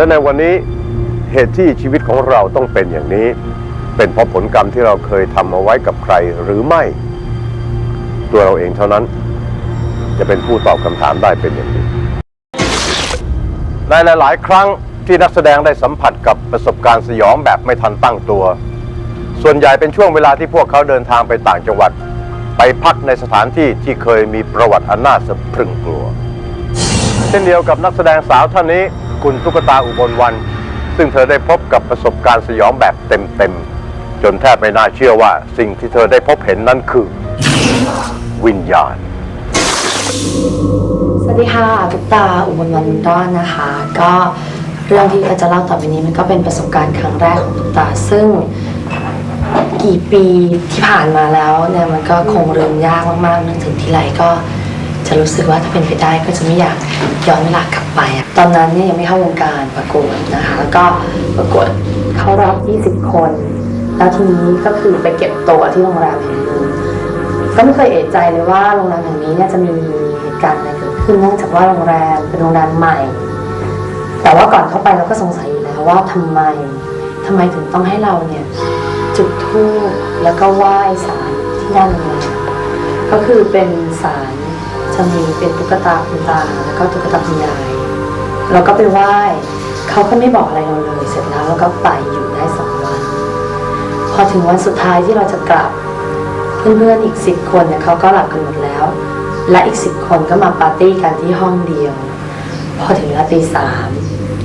และในวันนี้เหตุที่ชีวิตของเราต้องเป็นอย่างนี้ เป็นเพราะผลกรรมที่เราเคยทำเอาไว้กับใครหรือไม่ ตัวเราเองเท่านั้น จะเป็นผู้ตอบคำถามได้เป็นอย่างดีในหลายครั้งที่นักแสดงได้สัมผัสกับประสบการณ์สยองแบบไม่ทันตั้งตัว ส่วนใหญ่เป็นช่วงเวลาที่พวกเขาเดินทางไปต่างจังหวัด ไปพักในสถานที่ที่เคยมีประวัติอันน่าสะพรึงกลัว เช่นเดียวกับนักแสดงสาวท่านนี้ คุณตุ๊กตาอุบลวัน ซึ่งเธอได้พบกับประสบการณ์สยองแบบเต็มๆ จนแทบไม่น่าเชื่อว่าสิ่งที่เธอได้พบเห็นนั้นคือ วิญญาณ สวัสดีค่ะทุกตาอุบลวันบุญรอดนะคะ ก็เรื่องที่จะเล่าต่อไปนี้มันก็เป็นประสบการณ์ครั้งแรกของทุกตาซึ่งกี่ปีที่ผ่านมาแล้วเนี่ยมันก็คงลืมยากมากๆนึกถึงทีไรก็ จะรู้สึกว่าถ้าเป็นไปได้ก็จะไม่อยากย้อนเวลากลับไปอะตอนนั้นเนี่ยยังไม่เข้าวงการประกวดนะคะแล้วก็ประกวดเข้ารอบ 20 คน แล้วทีนี้ก็คือไปเก็บตัวที่โรงแรมแห่งหนึ่งก็ไม่เคยเอะใจเลยว่าโรงแรมแห่งนี้เนี่ยจะมีเหตุการณ์อะไรเกิดขึ้นเนื่องจากว่าโรงแรมเป็นโรงแรมใหม่ แต่ว่าก่อนเข้าไปเราก็สงสัยอยู่แล้วว่าทำไมทำไมถึงต้องให้เราเนี่ยจุดธูปแล้วก็ไหว้ศาลที่ด้านโรงแรมก็คือเป็นศาล จะมีเป็นตุ๊กตาคุณตาแล้วก็ตุ๊กตาคุณยายเราก็ไปไหว้เขาก็ไม่บอกอะไรเราเลย เสร็จแล้วเราก็ไปอยู่ได้สองวัน พอถึงวันสุดท้ายที่เราจะกลับ เพื่อนๆอีกสิบคนเนี่ยเขาก็หลับกันหมดแล้ว และอีกสิบคนก็มาปาร์ตี้กันที่ห้องเดียว พอถึงเวลาตีสาม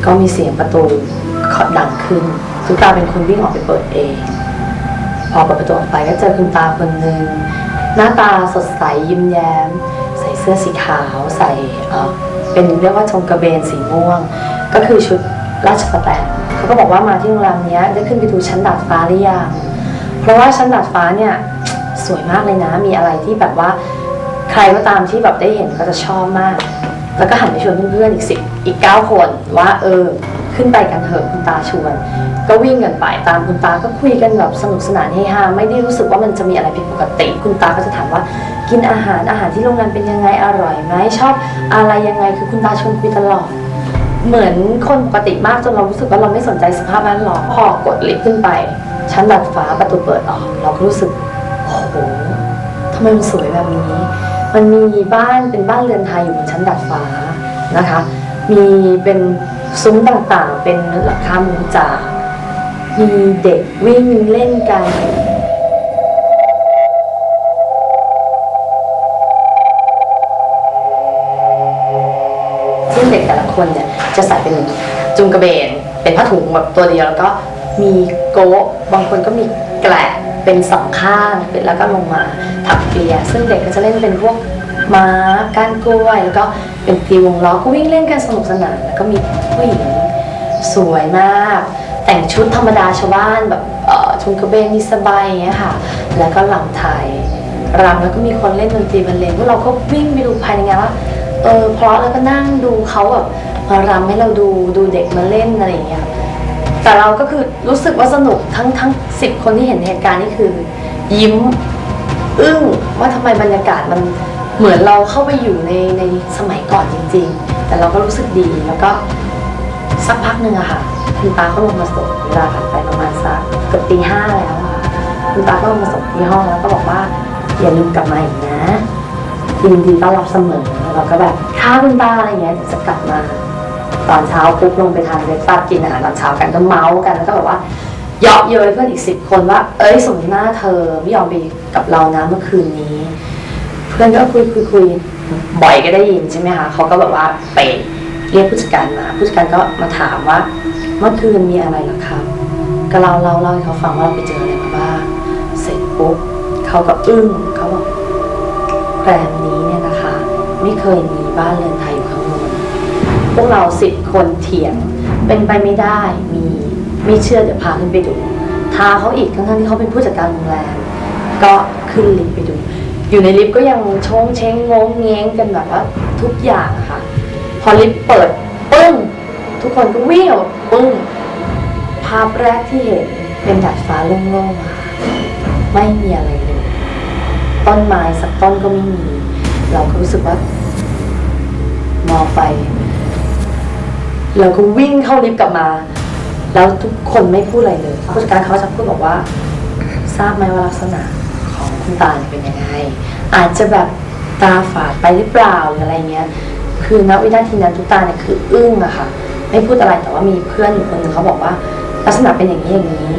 ก็มีเสียงประตูเคาะดังขึ้นทุกตาเป็นคนวิ่งออกไปเปิดเอง พอเปิดประตูออกไปก็เจอคุณตาคนหนึ่งหน้าตาสดใสยิ้มแย้ม ส่เสื้อสีขาวใส่เป็นเรียกว่าชงกระเบนสีม่วง ก็คือชุดราชประแตนเขาก็บอกว่ามาที่โรงแรมนี้ได้ขึ้นไปดูชั้นดาดฟ้าหรือยังเพราะว่าชั้นดาดฟ้าเนี่ยสวยมากเลยนะมีอะไรที่แบบว่าใครก็ตามที่แบบได้เห็นก็จะชอบมาก แล้วก็หันไปชวนเพื่อนๆอีกสิบ อีกเก้าคนว่าเออขึ้นไปกันเถอะคุณตาชวน ก็วิ่งกันไปตามคุณตาก็คุยกันแบบสนุกสนานเฮฮาไม่ได้รู้สึกว่ามันจะมีอะไรผิดปกติ คุณตาก็จะถามว่ากินอาหารอาหารที่โรงแรมเป็นยังไงอร่อยไหมชอบอะไรยังไงคือคุณตาชวนคุยตลอด เหมือนคนปกติมากจนเรารู้สึกว่าเราไม่สนใจสภาพแวดล้อมพอกดลิฟต์ขึ้นไป ชั้นดาดฟ้าประตูเปิดออก เราก็รู้สึกโอ้โหทำไมมันสวยแบบนี้ มันมีบ้านเป็นบ้านเรือนไทยอยู่บนชั้นดาดฟ้านะคะ มีเป็นซุ้มต่างๆ เป็นหลังคามุงจากมีเด็กวิ่งเล่นกันซึ่งเด็กแต่ละคนเนี่ยจะใส่เป็นจุงกระเบน เป็นผ้าถุงแบบตัวเดียวแล้วก็มีโก๊ะบางคนก็มีแกละเป็นสองข้างเป็นแล้วก็ลงมาถักเปีย ซึ่งเด็กก็จะเล่นเป็นพวก ม้าก้านกล้วย แล้วก็เป็นตีวงล้อก็วิ่งเล่นกันสนุกสนานแล้วก็มีผู้หญิงสวยมาก แต่งชุดธรรมดาชาวบ้านแบบชุงกระเบนมีสบายอย่างเงี้ยค่ะ แล้วก็ลำไทยรำแล้วก็มีคนเล่นดนตรีบรรเลงพวกเราก็วิ่งไปดูภายในงานว่าเออเพราะแล้วก็นั่งดูเขาแบบมารำให้เราดูดูเด็กมาเล่นอะไรอย่างเงี้ยแต่เราก็คือรู้สึกว่าสนุกทั้งทั้งสิบคนที่เห็นเหตุการณ์นี่คือ ยิ้ม อึ้งว่าทำไมบรรยากาศมัน เหมือนเราเข้าไปอยู่ในในสมัยก่อนจริง ๆ แต่เราก็รู้สึกดีแล้วก็สักพักหนึ่งอะค่ะ คุณตาก็ลงมาส่งเวลาผ่านไปประมาณสักเกือบตีห้าแล้วอะคุณตาก็ลงมาส่งที่ห้องแล้วก็บอกว่าอย่าลืมกลับมาอีกนะยินดีต้อนรับเสมอเราก็แบบข้าคุณตาอะไรเงี้ยจะกลับมาตอนเช้าปุ๊บลงไปทานเบรกฟาสต์กินอาหารตอนเช้ากันก็เมาส์กันแล้วก็แบบว่าเยาะเย้ยเพื่อนอีกสิบคนว่า เอ้ยสมหน้าเธอไม่ยอมไปกับเรานะเมื่อคืนนี้ เพื่อนก็คุยคุยคุยบ่อยก็ได้ยินใช่ไหมคะเขาก็แบบว่าไปเรียกผู้จัดการมา ผู้จัดการก็มาถามว่า เมื่อคืนมีอะไรหรอครับ ก็เล่าเล่าเล่าให้เขาฟังว่าเราไปเจออะไรมาบ้างเสร็จปุ๊บเขาก็อึ้งเขาบอกแรมนี้เนี่ยนะคะ ไม่เคยมีบ้านเรือนไทยอยู่ข้างบนพวกเราสิบคนเถียงเป็นไปไม่ได้มีไม่เชื่อเดี๋ยวพาขึ้นไปดูท้าเขาอีกทั้งๆที่เขาเป็นผู้จัดการโรงแรมก็ขึ้นลิฟต์ไปดู อยู่ในลิฟต์ก็ยังชงเช้งงงเง้งกันแบบว่าทุกอย่างอะค่ะ พอลิฟต์เปิดปึ้งทุกคนก็วิ่งออกปึ้งภาพแรกที่เห็นเป็นดาดฟ้าโล่งๆอะค่ะไม่มีอะไรเลยต้นไม้สักต้นก็ไม่มี เราก็รู้สึกว่ามองไปแล้วก็วิ่งเข้าลิฟต์กลับมา แล้วทุกคนไม่พูดอะไรเลยผู้จัดการเขาจะพูดบอกว่า ทราบไหมว่าลักษณะ คุณตาเนี่ยเป็นยังไง อาจจะแบบตาฝาดไปหรือเปล่าหรืออะไรเงี้ย คือณวินาทีนั้นทุกตาเนี่ยคืออึ้งอะค่ะไม่พูดอะไรแต่ว่ามีเพื่อนอยู่คนหนึ่งเขาบอกว่า ลักษณะเป็นอย่างนี้อย่างนี้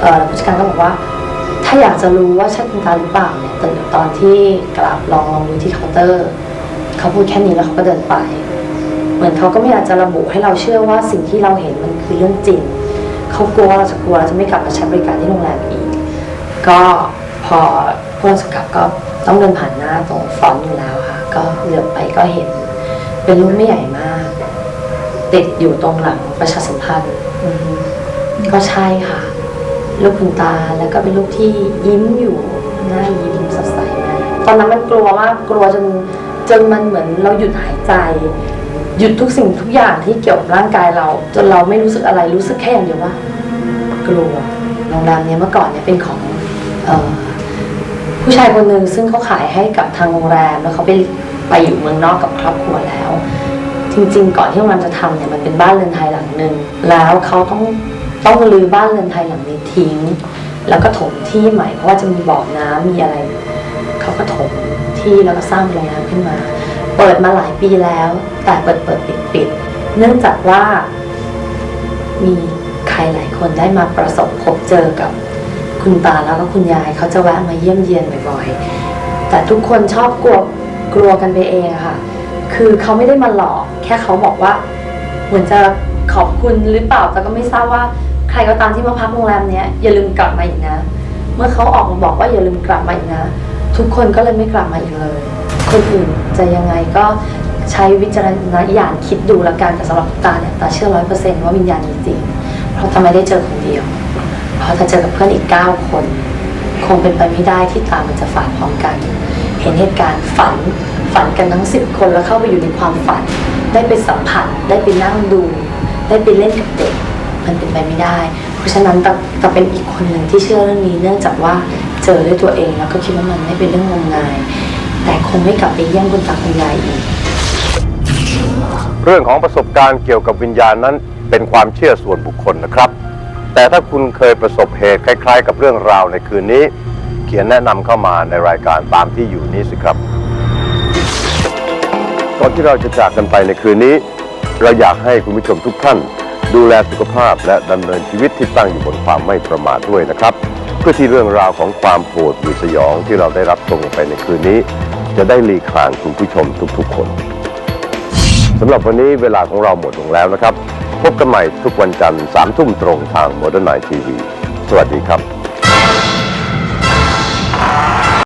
เออผู้จัดการก็บอกว่า ถ้าอยากจะรู้ว่าใช่คุณตาหรือเปล่าเนี่ยตอนตอนที่กลับลองลองดูที่เคาน์เตอร์เขาพูดแค่นี้แล้วเขาก็เดินไป เหมือนเขาก็ไม่อยากจะระบุให้เราเชื่อว่าสิ่งที่เราเห็นมันคือเรื่องจริงเขากลัวว่าเราจะกลัวเราจะไม่กลับมาใช้บริการที่โรงแรมอีกก็ พอพวกเราจะกลับก็ต้องเดินผ่านหน้าตรงฟอนต์อยู่แล้วค่ะ ก็เหลือบไปก็เห็น เป็นรูปไม่ใหญ่มาก ติดอยู่ตรงหลังประชาสัมพันธ์ก็ใช่ค่ะ ลูกคุณตาแล้วก็เป็นลูกที่ยิ้มอยู่หน้ายิ้มสดใสมากตอนนั้นมันกลัวมากกลัวจนจนมันเหมือนเราหยุดหายใจ หยุดทุกสิ่งทุกอย่างที่เกี่ยวกับร่างกายเรา จนเราไม่รู้สึกอะไรรู้สึกแค่อย่างเดียวว่า กลัวโรงแรมเนี้ยเมื่อก่อนเนี่ยเป็นของเออ ผู้ชายคนหนึ่งซึ่งเขาขายให้กับทางโรงแรมแล้วเขาไปไปอยู่เมืองนอกกับครอบครัวแล้ว จริง ๆ ก่อนที่โรงแรมจะทำเนี่ยมันเป็นบ้านเรือนไทยหลังหนึ่งแล้วเขาต้องต้องรื้อบ้านเรือนไทยหลังนี้ทิ้ง แล้วก็ถมที่ใหม่เพราะว่าจะมีบ่อน้ำมีอะไรเขาก็ถมที่แล้วก็สร้างโรงแรมขึ้นมา เปิดมาหลายปีแล้ว แต่เปิดเปิดปิดปิดเนื่องจากว่ามีใครหลายคนได้มาประสบพบเจอกับ คุณตาแล้วก็คุณยายเขาจะแวะมาเยี่ยมเยียนบ่อยๆ แต่ทุกคนชอบกลัวกลัวกันไปเองอะค่ะ คือเขาไม่ได้มาหลอก แค่เขาบอกว่า เหมือนจะขอบคุณหรือเปล่าแต่ก็ไม่ทราบว่าใครก็ตามที่มาพักโรงแรมเนี้ยอย่าลืมกลับมาอีกนะ เมื่อเขาออกมาบอกว่าอย่าลืมกลับมาอีกนะ ทุกคนก็เลยไม่กลับมาอีกเลย คนอื่นจะยังไงก็ใช้วิจารณญาณคิดดูละกันแต่สำหรับตาเนี่ยตาเชื่อร้อยเปอร์เซ็นต์ว่าวิญญาณมีจริงเพราะทำไมได้เจอคนเดียว เพราะถ้าเจอกับเพื่อนอีกเก้าคน คงเป็นไปไม่ได้ที่ตามันจะฝันพร้อมกัน เห็นเหตุการณ์ฝัน ฝันกันทั้งสิบคนแล้วเข้าไปอยู่ในความฝัน ได้ไปสัมผัส ได้ไปนั่งดู ได้ไปเล่นกับเด็ก มันเป็นไปไม่ได้ เพราะฉะนั้นตาตาเป็นอีกคนหนึ่งที่เชื่อเรื่องนี้ เนื่องจากว่าเจอด้วยตัวเองแล้วก็คิดว่ามันไม่เป็นเรื่องงมงาย แต่คงไม่กลับไปเยี่ยมคุณตาคุณยายอีกเรื่องของประสบการณ์เกี่ยวกับวิญญาณนั้นเป็นความเชื่อส่วนบุคคลนะครับ แต่ถ้าคุณเคยประสบเหตุคล้าย ๆ กับเรื่องราวในคืนนี้ เขียนแนะนำเข้ามาในรายการตามที่อยู่นี้สิครับ ก่อนที่เราจะจากกันไปในคืนนี้ เราอยากให้คุณผู้ชมทุกท่าน ดูแลสุขภาพและดำเนินชีวิตที่ตั้งอยู่บนความไม่ประมาทด้วยนะครับ เพื่อที่เรื่องราวของความโหดหรือสยองที่เราได้รับชมกันไปในคืนนี้ จะได้หลีกห่างคุณผู้ชมทุกๆ คนสำหรับวันนี้เวลาของเราหมดลงแล้วนะครับ พบกันใหม่ทุกวันจันทร์สามทุ่มตรงทางโมเดิร์นไนทีวี สวัสดีครับ